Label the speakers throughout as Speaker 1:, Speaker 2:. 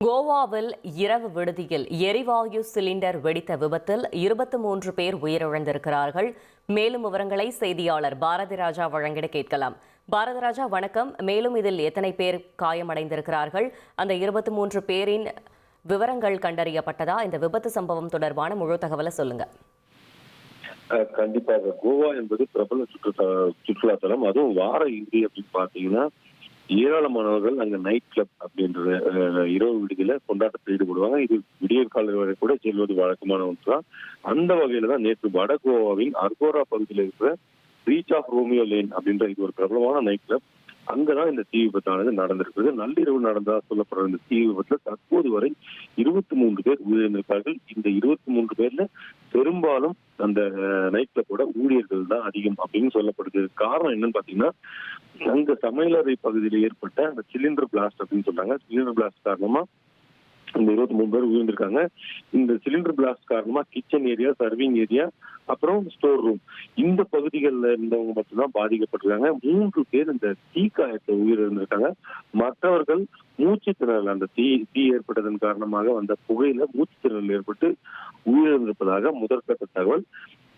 Speaker 1: கோவாவில் இரவு விடுதியில் எரிவாயு சிலிண்டர் வெடித்த விபத்தில் இருபத்தி மூன்று பேர் உயிரிழந்திருக்கிறார்கள் மேலும் விவரங்களை செய்தியாளர் பாரதி ராஜா வழங்கிட கேட்கலாம் பாரதி ராஜா வணக்கம் மேலும் இதில் எத்தனை பேர் காயமடைந்திருக்கிறார்கள் அந்த இருபத்தி மூன்று பேரின் விவரங்கள் கண்டறியப்பட்டதா? இந்த விபத்து சம்பவம் தொடர்பான முழு தகவலை சொல்லுங்க.
Speaker 2: கண்டிப்பாக. கோவா என்பது பிரபல சுற்றுலா சுற்றுலாத்தலம். அதுவும் வார இறுதி அப்படின்னு பாத்தீங்கன்னா ஏராளமானவர்கள் அங்க நைட் கிளப் அப்படின்ற இரவு விடுதியில கொண்டாட்டத்தில் ஈடுபடுவாங்க. இது விடிய காலை வரை கூட செல்வது வழக்கமான ஒன்றுதான். அந்த வகையில தான் நேற்று வட கோவாவின் அர்கோரா பகுதியில் இருக்கிற ரீச் ஆஃப் ரோமியோ லேன் அப்படின்ற இது ஒரு பிரபலமான நைட் கிளப் அங்கதான் இந்த தீ விபத்தானது நடந்திருக்கிறது நள்ளிரவு நடந்ததாக சொல்லப்படுற இந்த தீ விபத்துல தற்போது வரை இருபத்தி மூன்று பேர் உயிரிழந்திருக்கார்கள் இந்த இருபத்தி மூன்று பேர்ல பெரும்பாலும் அந்த நைட்ல கூட ஊழியர்கள் தான் அதிகம் அப்படின்னு சொல்லப்படுது. காரணம் என்னன்னு பாத்தீங்கன்னா அங்க சமையலறை பகுதியில் ஏற்பட்ட அந்த சிலிண்டர் பிளாஸ்ட் அப்படின்னு சொல்றாங்க. சிலிண்டர் பிளாஸ்ட் காரணமா இந்த இருபத்தி மூணு பேர் உயிர்ந்திருக்காங்க. இந்த சிலிண்டர் பிளாஸ்ட் காரணமா கிச்சன் ஏரியா சர்விங் ஏரியா அப்புறம் ஸ்டோர் ரூம் இந்த பகுதிகளில் இருந்தவங்க மட்டும்தான் பாதிக்கப்பட்டிருக்காங்க. மூன்று பேர் இந்த தீக்காயத்தை உயிரிழந்திருக்காங்க. மற்றவர்கள் மூச்சு திணறல் அந்த தீ தீ ஏற்பட்டதன் காரணமாக வந்த புகையில மூச்சு திணறல் ஏற்பட்டு உயிரிழந்திருப்பதாக முதற்கட்ட தகவல்.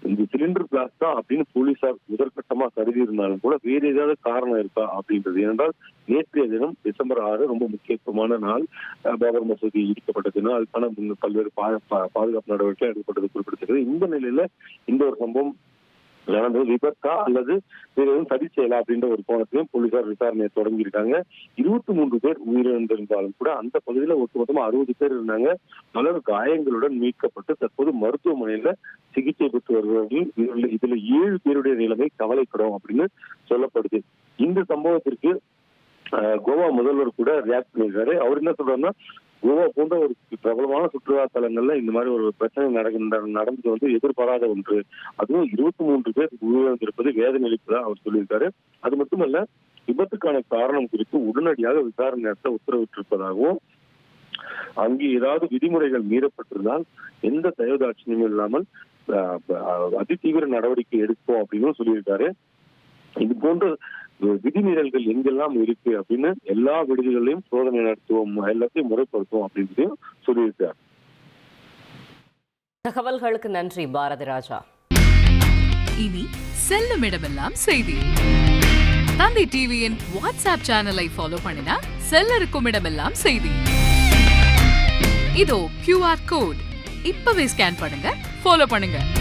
Speaker 2: இந்த சிலிண்டர் பிளாஸ்ட் தான் அப்படின்னு போலீசார் முதற்கட்டமா கருதி இருந்தாலும் கூட வேறு ஏதாவது காரணம் இருக்கா அப்படின்றது. ஏனென்றால் நேற்றைய தினம் டிசம்பர் ஆறு ரொம்ப முக்கியத்துவமான நாள். பாபர் மசூதி இடிக்கப்பட்ட தினம் அதுக்கான பல்வேறு பா- பா- பாதுகாப்பு நடவடிக்கை எடுக்கப்பட்டது குறிப்பிடத்தக்கது. இந்த நிலையில இந்த ஒரு சம்பவம் நடந்தது. விபத்தா அல்லது வேறு எதுவும் சதி செய்யலாம் அப்படின்ற ஒரு கோணத்திலும் போலீசார் விசாரணையை தொடங்கியிருக்காங்க. இருபத்தி மூன்று பேர் உயிரிழந்திருந்தாலும் கூட அந்த பகுதியில ஒட்டுமொத்தமா அறுபது பேர் இருந்தாங்க. பலர் காயங்களுடன் மீட்கப்பட்டு தற்போது மருத்துவமனையில சிகிச்சை பெற்று வருபவர்கள். இதுல இதுல ஏழு பேருடைய நிலைமை கவலைப்படும் அப்படின்னு சொல்லப்படுது. இந்த சம்பவத்திற்கு அஹ், கோவா முதல்வர் கூட ரியாக்ட் பண்ணியிருக்காரு. அவர் என்ன சொல்றாருன்னா கோவா போன்ற ஒரு பிரபலமான சுற்றுலா தலங்கள்ல இந்த மாதிரி ஒரு பிரச்சனை நடக்கின்ற நடந்தது வந்து எதிர்பாராத ஒன்று. அதுவும் இருபத்தி மூன்று பேர் உயிரிழந்திருப்பது வேதனளிப்பதா அவர் சொல்லியிருக்காரு. அது மட்டுமல்ல விபத்துக்கான காரணம் குறித்து உடனடியாக விசாரணை நடத்த உத்தரவிட்டிருப்பதாகவும் அங்கே ஏதாவது விதிமுறைகள் மீறப்பட்டிருந்தால் எந்த தயவுதாட்சியமும் இல்லாமல் அஹ், அதிதீவிர நடவடிக்கை எடுப்போம் அப்படின்னு சொல்லியிருக்காரு. இது போன்ற விதிமீறல்கள் எங்கெல்லாம் இருக்கு அப்படின்னு எல்லா விடுதிகளையும் சோதனை நடத்துவோம் எல்லாத்தையும் முறைப்படுத்துவோம் அப்படின்னு சொல்லியிருக்காரு.
Speaker 1: தகவல்களுக்கு நன்றி பாரதி ராஜா.
Speaker 3: இனி செல்லும் இடமெல்லாம் செய்தி. தந்தை டிவியின் வாட்ஸ்அப் சேனலை ஃபாலோ பண்ணினா செல்ல இருக்கும் இடமெல்லாம் செய்தி. இதோ கியூஆர் கோட் இப்பவே ஸ்கேன் பண்ணுங்க ஃபாலோ பண்ணுங்க.